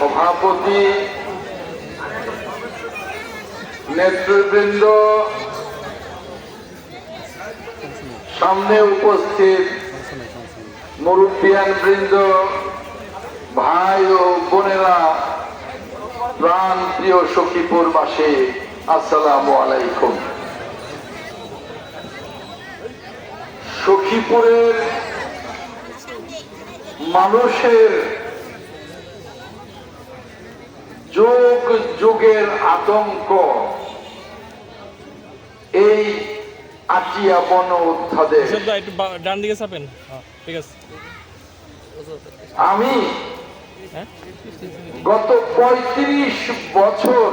সভাপতি, নেতৃবৃন্দ, সামনে উপস্থিত মুরব্বিয়ান বৃন্দ, ভাই ও বোনেরা, প্রাণ প্রিয় সখীপুর বাসী আসসালাম আলাইকুম। সখীপুরের মানুষের যুগ যুগের আতঙ্ক। এই আটিয়া বন উত্থাদের। ঈশ্বর দা একটু বা- ডান দিকে চাপেন। হ্যাঁ ঠিক আছে। আমি হ্যাঁ? গত পঁয়ত্রিশ বছর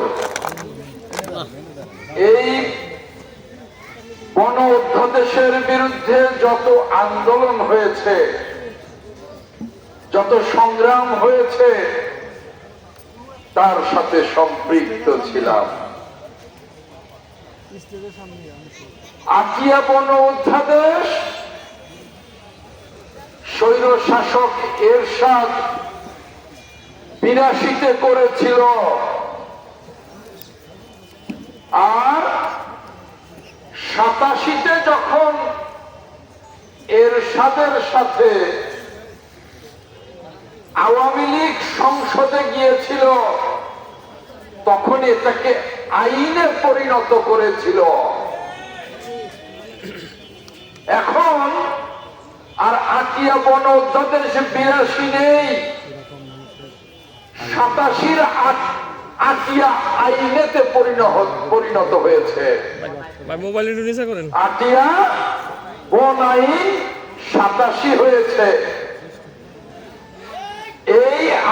এই গণ অধ্যাদেশের বিরুদ্ধে যত আন্দোলন হয়েছে যত সংগ্রাম হয়েছে তার সাথে সম্পৃক্ত ছিলাম। আকিয়া বন অধ্যাদেশ স্বৈর শাসক এরশাদ বিরাশিতে করেছিল। আর সাতাশিতে যখন এরশাদের সাথে আওয়ামী লীগ সংসদে গিয়েছিল তখন এটাকে আইনে পরিণত করেছিল। এখন আর আটিয়া বন অধ্যাদেশ বিরাশি নেই। সাতাশির আট- আটিয়া আইনেতে পরিণত পরিণত হয়েছে। আটিয়া বন আইন সাতাশি হয়েছে।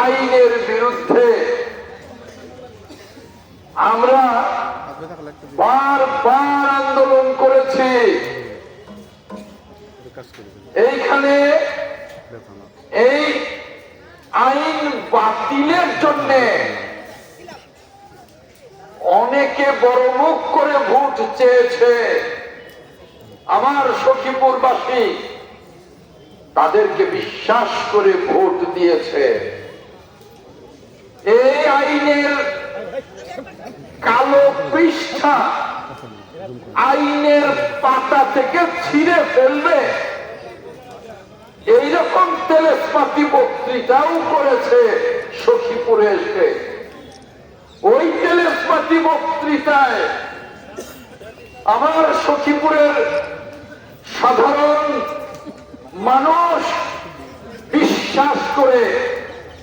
আইনের বিরুদ্ধে আমরা বারবার আন্দোলন করেছি। এইখানে এই আইন বাতিলের জন্য অনেকে বড় মুখ করে ভোট চেয়েছে। আমার সখীপুরবাসী তাদেরকে বিশ্বাস করে ভোট দিয়েছে। এই আইনের কালো পৃষ্ঠা আইনের পাতা থেকে ছিঁড়ে ফেলবে। এইরকম তেলেসপাতি বক্তৃতাও করেছে সখীপুরে এসে। ওই তেলেসপাতি বক্তৃতায় আমার সখীপুরের সাধারণ মানুষ বিশ্বাস করে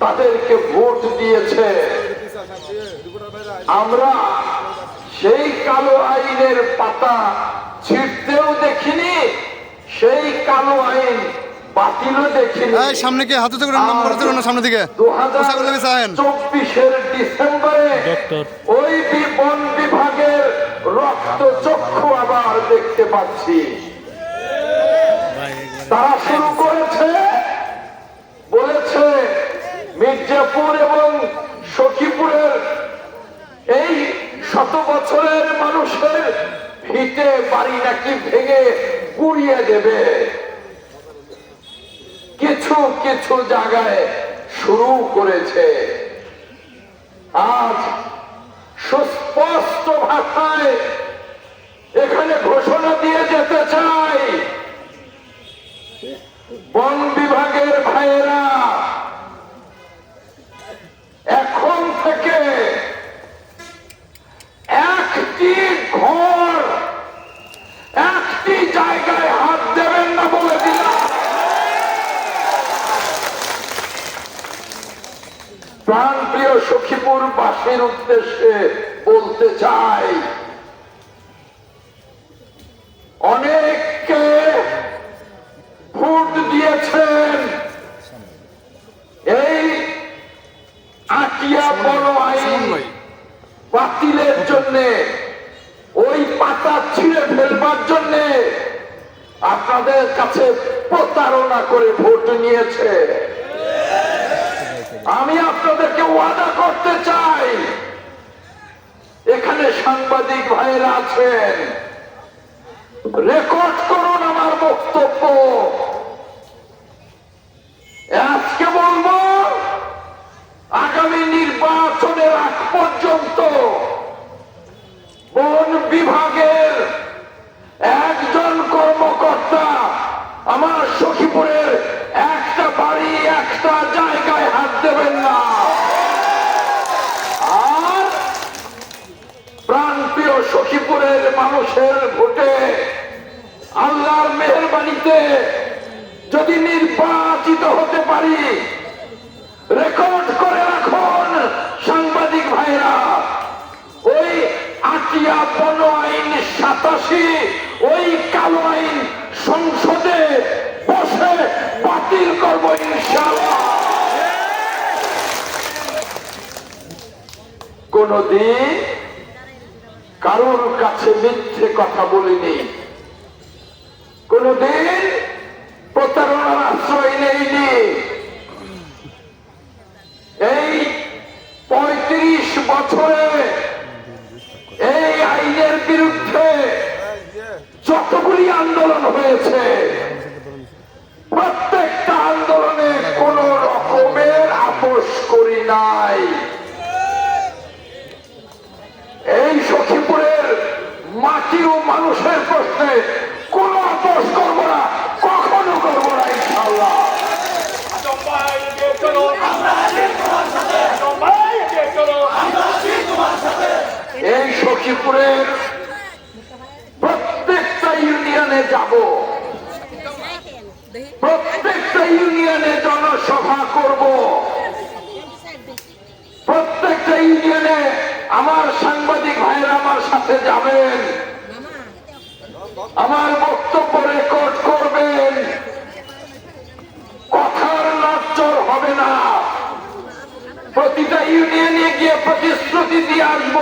তাদেরকে ভোট দিয়েছে। আমরা সেই কালো আইনের পাতা ছিঁড়তেও দেখিনি সেই কালো আইন বাতিলও দেখিনি। এই সামনে কি? হাতে করে নম্বর সামনে দিকে। দু হাজার পোশাক চব্বিশের ডিসেম্বরে ওই বন বিভাগের রক্ত চক্ষু আবার দেখতে পাচ্ছি। বছরের মানুষের ভিটে বাড়ি নাকি ভেঙে গুড়িয়ে দেবে। কিছু কিছু জায়গায় শুরু করেছে। আজ সুস্পষ্ট ভাষায় এখানে ঘোষণা দিয়ে যেতে চাই বন বিভাগের ভাইয়েরা এখন থেকে একটি ঘর একটি জায়গায় হাত দেবেন না বলে দিলাম প্রাণপ্রিয় সখীপুর বাসীর উদ্দেশ্যে বলতে চাই, অনেককে ভোট দিয়েছেন। এই আটিয়া বড় আইন বাতিলের জন্য, ওই পাতা ছিঁড়ে ফেলবার জন্য আপনাদের কাছে প্রতারণা করে ভোট নিয়েছে। আমি আপনাদেরকে ওয়াদা করতে চাই। এখানে সাংবাদিক ভাইয়েরা আছেন। রেকর্ড করুন আমার বক্তব্য। আজকে বলব, আগামী নির্বাচন পর্যন্ত বন বিভাগের একজন কর্মকর্তা আমার সখীপুরের একটা বাড়ি একটা জায়গায় হাত দেবেন না আর প্রাণপ্রিয় সখীপুরের মানুষের ভোটে আল্লাহর মেহরবানিতে যদি নির্বাচিত হতে পারি, রেকর্ড করে রাখুন সাংবাদিক ভাইরা। ওই আটিয়া বন আইন সাতাশি, ওই কালো আইন সংসদে বসে বাতিল করব ইনশাআল্লাহ। কোনদিন কারোর কাছে মিথ্যে কথা বলিনি। কোনদিন প্রতারণার আশ্রয় নেইনি। এই পঁয়ত্রিশ বছরে এই আইনের বিরুদ্ধে যতগুলি আন্দোলন হয়েছে, প্রত্যেকটা আন্দোলনে কোন রকমের আপোষ করি নাই এই সখীপুরের মাটি ও মানুষের প্রশ্নে কোন আপোষ করব না কখনো করব না ইনশাল্লাহ সখীপুরের প্রত্যেকটা ইউনিয়নে যাব। প্রত্যেকটা ইউনিয়নে জনসভা করব। প্রত্যেকটা ইউনিয়নে আমার সাংবাদিক ভাইয়েরা আমার সাথে যাবেন। আমার বক্তব্য রেকর্ড করবেন। কথার নচ্চর হবে না। প্রতিটা ইউনিয়নে গিয়ে প্রতিশ্রুতি দিয়ে আসব।